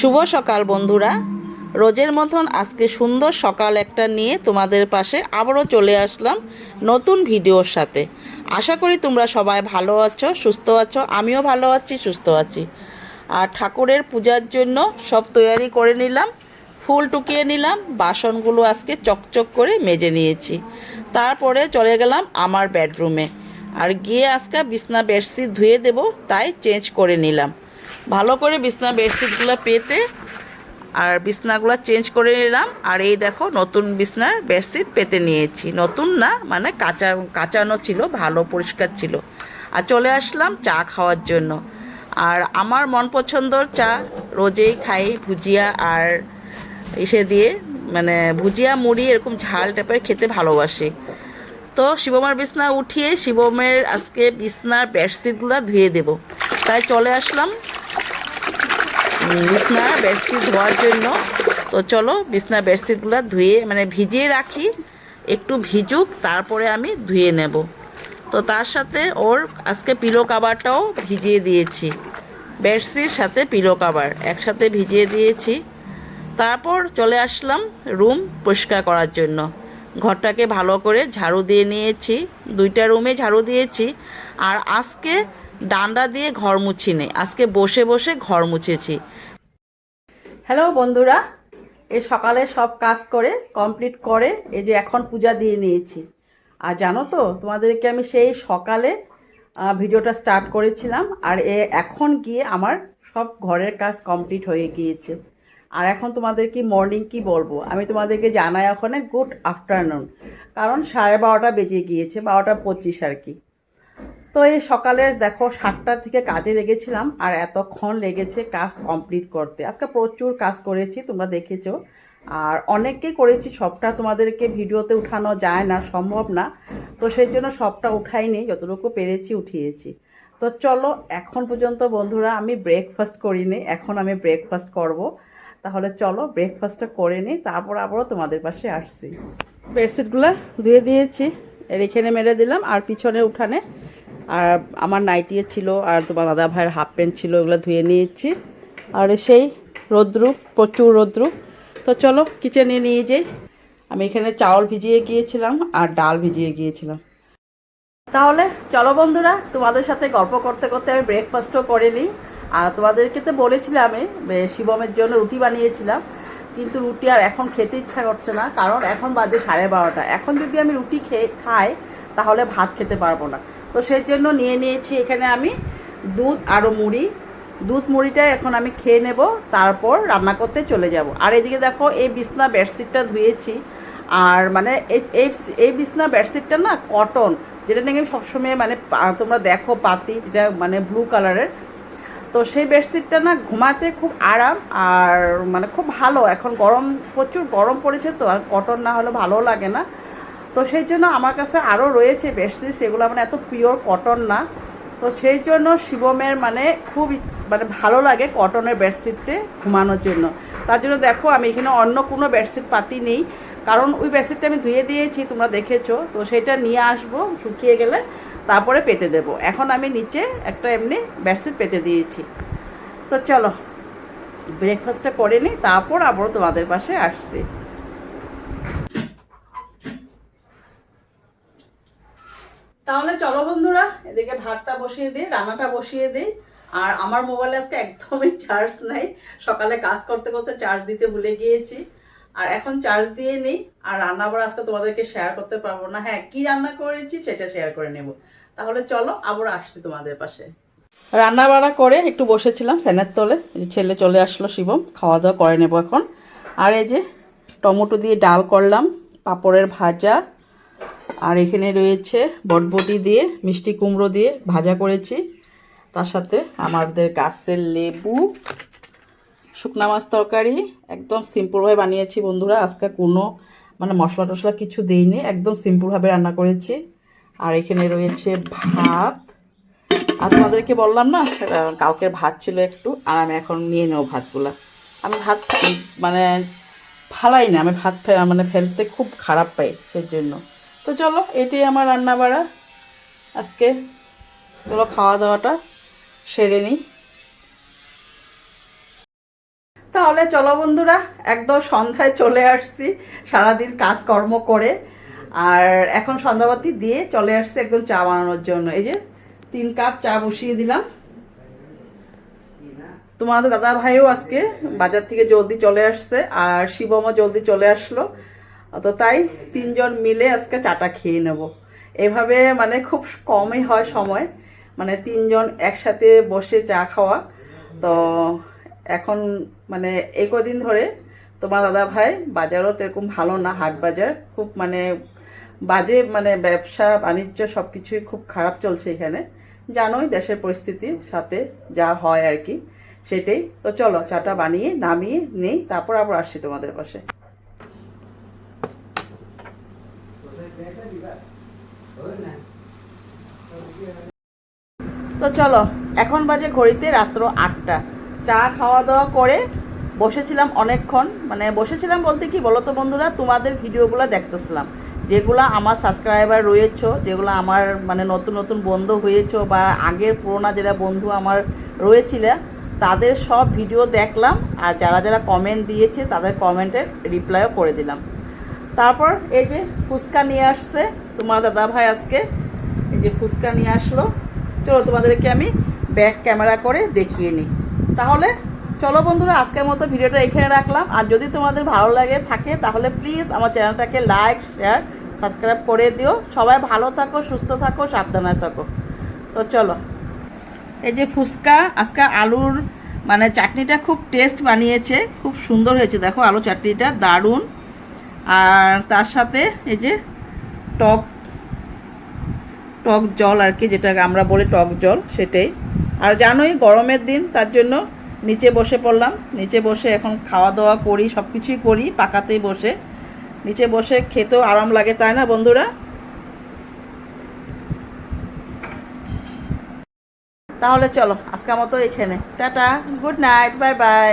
শুভ সকাল, বন্ধুরা। রোজের মতন আজকে সুন্দর সকাল একটা নিয়ে তোমাদের পাশে আবারও চলে আসলাম নতুন ভিডিওর সাথে। আশা করি তোমরা সবাই ভালো আছো, সুস্থ আছো, আমিও ভালো আছি, সুস্থ আছি। আর ঠাকুরের পূজার জন্য সব তৈয়ারি করে নিলাম, ফুল টুকিয়ে নিলাম, বাসনগুলো আজকে চকচক করে মেজে নিয়েছি। তারপরে চলে গেলাম আমার বেডরুমে। আর গিয়ে আজকে বিছনা বেডশিট ধুয়ে দেব, তাই চেঞ্জ করে নিলাম। ভালো করে বিছনা বেডশিটগুলো পেতে আর বিছনাগুলো চেঞ্জ করে নিলাম। আর এই দেখো, নতুন বিছনার বেডশিট পেতে নিয়েছি। নতুন না মানে কাঁচা, কাঁচানো ছিল, ভালো, পরিষ্কার ছিল। আর চলে আসলাম চা খাওয়ার জন্য। আর আমার মন পছন্দর চা, রোজেই খাই ভুজিয়া আর এসে দিয়ে মানে ভুজিয়া, মুড়ি এরকম ঝাল টাইপের খেতে ভালোবাসি। তো শিবমের বিছনা উঠিয়ে, শিবমের আজকে বিছনার বেডশিটগুলো ধুয়ে দেব। তাই চলে আসলাম। উম, বিছনার বেডশিট ধোয়ার জন্য। তো চলো বিছনার বেডশিটগুলো ধুয়ে মানে ভিজিয়ে রাখি। একটু ভিজুক তারপরে আমি ধুয়ে নেব। তো তার সাথে ওর আজকে পিলো কাবারটাও ভিজিয়ে দিয়েছি। বেডশিট সাথে পিলো কাভার একসাথে ভিজিয়ে দিয়েছি। তারপর চলে আসলাম রুম পরিষ্কার করার জন্য। ঘরটাকে ভালো করে ঝাড়ু দিয়ে নিয়েছি, দুইটা রুমে ঝাড়ু দিয়েছি, আর আজকে ডান্ডা দিয়ে ঘর মুছি নেই আজকে বসে বসে ঘর মুছেছি। হ্যালো বন্ধুরা এই সকালে সব কাজ করে, কমপ্লিট করে, এই যে এখন পূজা দিয়ে নিয়েছি। আর জানো তো, তোমাদেরকে আমি সেই সকালে ভিডিওটা স্টার্ট করেছিলাম, আর এ এখন গিয়ে আমার সব ঘরের কাজ কমপ্লিট হয়ে গিয়েছে। আর এখন তোমাদের কি মর্নিং কি বলব? আমি তোমাদেরকে জানাই ওখানে গুড আফটারনুন কারণ সাড়ে বারোটা বেজে গিয়েছে, বারোটা পঁচিশ আর কি। তো এই সকালের দেখো সাতটা থেকে কাজে লেগেছিলাম, আর এতক্ষণ লেগেছে কাজ কমপ্লিট করতে। আজকে প্রচুর কাজ করেছি, তোমরা দেখেছ। আর অনেককে করেছি, সবটা তোমাদেরকে ভিডিওতে উঠানো যায় না, সম্ভব না। তো সেই জন্য সবটা উঠাইনি, যতটুকু পেরেছি উঠিয়েছি। তো চলো, এখন পর্যন্ত বন্ধুরা আমি ব্রেকফাস্ট করিনি, এখন আমি ব্রেকফাস্ট করব। তাহলে চলো ব্রেকফাস্টটা করে নিই, তারপর আবারও তোমাদের পাশে আসছি। বেডশিটগুলো ধুয়ে দিয়েছি এখানে মেরে দিলাম, আর পিছনে উঠানে, আর আমার নাইটিয়ে ছিল, আর তোমার দাদা ভাইয়ের হাফ প্যান্ট ছিল, ওগুলো ধুয়ে নিয়েছি। আর সেই রোদ্রু, প্রচুর রোদ্রু। তো চলো কিচেনে নিয়ে যাই। আমি এখানে চাউল ভিজিয়ে গিয়েছিলাম, আর ডাল ভিজিয়ে গিয়েছিলাম। তাহলে চলো বন্ধুরা, তোমাদের সাথে গল্প করতে করতে আমি ব্রেকফাস্টও করে নিই। আর তোমাদেরকে তো বলেছিলাম শিবমের জন্য রুটি বানিয়েছিলাম, কিন্তু রুটি আর এখন খেতে ইচ্ছা করছে না, কারণ এখন বাজে সাড়ে বারোটা। এখন যদি আমি রুটি খেয়ে, খাই, তাহলে ভাত খেতে পারব না। তো সেই জন্য নিয়ে নিয়েছি এখানে আমি দুধ আরও মুড়ি। দুধ মুড়িটা এখন আমি খেয়ে নেব, তারপর রান্না করতে চলে যাব। আর এদিকে দেখো, এই বিছনা বেডশিটটা ধুয়েছি। আর মানে এই, এই- এই বিছনা বেডশিটটা না কটন যেটা নাকি আমি সবসময় মানে তোমরা দেখো পাতি, যেটা মানে ব্লু কালারের তো সেই বেডশিটটা না ঘুমাতে খুব আরাম আর মানে খুব ভালো। এখন গরম, প্রচুর গরম পড়েছে তো, আর কটন না হলে ভালো লাগে না। তো সেই জন্য আমার কাছে আরও রয়েছে বেডশিট, সেগুলো মানে এত পিওর কটন না। তো সেই জন্য শিবমের মানে খুব মানে ভালো লাগে কটনের বেডশিটে ঘুমানোর জন্য। তার জন্য দেখো আমি এখানে অন্য কোনো বেডশিট পাতি নেই। কারণ ওই বেডশিটটা আমি ধুয়ে দিয়েছি, তোমরা দেখেছ। তো সেটা নিয়ে আসব শুকিয়ে গেলে। তারপরে পেতে দেব। এখন আমি নিচে একটা এমনি বেডশিট পেতে দিয়েছি। তো চলো ব্রেকফাস্টটা করে নিই, তারপর আবারও তোমাদের পাশে আসছি। তাহলে চলো বন্ধুরা, এদিকে ভাতটা বসিয়ে দিই, রান্নাটা বসিয়ে দিই। আর আমার মোবাইলে আজকে একদমই চার্জ নাই। সকালে কাজ করতে করতে চার্জ দিতে ভুলে গিয়েছি। আর এখন চার্জ দিয়ে নেই। আর রান্না আবার আজকে তোমাদেরকে শেয়ার করতে পারব না। হ্যাঁ কি রান্না করেছি সেটা শেয়ার করে নেব। তাহলে চলো, আবার আসছি তোমাদের পাশে। রান্না বাড়া করে একটু বসেছিলাম ফ্যানের তলে। ছেলে চলে আসলো শিবম, খাওয়া দাওয়া করে নেব এখন। আর এই যে টমেটো দিয়ে ডাল করলাম, পাঁপড়ের ভাজা, আর এখানে রয়েছে বটবটি দিয়ে, মিষ্টি কুমড়ো দিয়ে ভাজা করেছি। তার সাথে আমাদের গাছের লেবু শুকনা মাছ তরকারি একদম সিম্পলভাবে বানিয়েছি বন্ধুরা। আজকে কোনো মানে মশলা টশলা কিছু দিইনি, একদম সিম্পলভাবে রান্না করেছি। আর এখানে রয়েছে ভাত। আর তোমাদেরকে বললাম না কালকের ভাত ছিল একটু, আর আমি এখন নিয়ে নেব ভাতগুলা। আমি ভাত মানে ফালাই না, আমি ভাত মানে ফেলতে খুব খারাপ পাই সেই জন্য তো চলো, এটাই আমার রান্না বাড়া আজকে চলো খাওয়া দাওয়াটা সেরে নিই তো তাহলে চলো বন্ধুরা, একদম সন্ধ্যায় চলে আসছি, সারাদিন কাজকর্ম করে। আর এখন সন্ধ্যাবাতি দিয়ে চলে আসছি একদম চা বানানোর জন্য। এই যে তিন কাপ চা বসিয়ে দিলাম। তোমাদের দাদা ভাইও আজকে বাজার থেকে জলদি চলে আসছে, আর শিবমও জলদি চলে আসলো। তো তাই তিনজন মিলে আজকে চাটা খেয়ে নেব। এভাবে মানে খুব কমই হয় সময় মানে তিনজন একসাথে বসে চা খাওয়া। তো এখন মানে এই কদিন ধরে তোমার দাদা ভাই বাজারও এরকম ভালো না, হাট বাজার। খুব মানে বাজে মানে ব্যবসা, বাণিজ্য সব কিছুই খুব খারাপ চলছে এখানে। জানোই দেশের পরিস্থিতির সাথে যা হয় আর কি, সেটাই। তো চলো, চাটা বানিয়ে, নামিয়ে নেই, তারপর আবার আসছি তোমাদের পাশে। তো চলো, এখন বাজে ঘড়িতে রাত্র আটটা। চা খাওয়া দাওয়া করে বসেছিলাম অনেকক্ষণ। মানে বসেছিলাম বলতে কি বলো তো বন্ধুরা, তোমাদের ভিডিওগুলো দেখতেছিলাম। যেগুলো আমার সাবস্ক্রাইবার রয়েছে, যেগুলো আমার মানে নতুন নতুন বন্ধু হয়েছে বা আগের পুরোনো যারা বন্ধু আমার রয়েছিল, তাদের সব ভিডিও দেখলাম আর যারা যারা কমেন্ট দিয়েছে তাদের কমেন্টের রিপ্লাইও করে দিলাম। তারপর এই যে ফুচকা নিয়ে আসছে তোমার দাদা ভাই আজকে, এই যে ফুচকা নিয়ে আসলো। চলো তোমাদেরকে আমি ব্যাক ক্যামেরা করে দেখিয়ে নিই। তাহলে চলো বন্ধুরা, আজকের মতো ভিডিওটা এখানে রাখলাম। আর যদি তোমাদের ভালো লাগে, থাকে, তাহলে প্লিজ আমার চ্যানেলটাকে লাইক শেয়ার সাবস্ক্রাইব করে দিও। সবাই ভালো থাকো, সুস্থ থাকো, সাবধানে থাকো। তো চলো। এই যে ফুচকা, আজকে আলুর মানে চাটনিটা খুব টেস্ট বানিয়েছে, খুব সুন্দর হয়েছে। দেখো, আলু চাটনিটা দারুণ। আর তার সাথে এই যে টক টক জল আর কি যেটা আমরা বলি টক জল, সেটাই। আর জানোই গরমের দিন, তার জন্য নিচে বসে পড়লাম। নিচে বসে এখন খাওয়া দাওয়া করি সব কিছুই করি, পাকাতেই বসে। নিচে বসে খেতেও আরাম লাগে, তাই না বন্ধুরা? তাহলে চলো, আজকের মতো এখানে। Tata, good night bye bye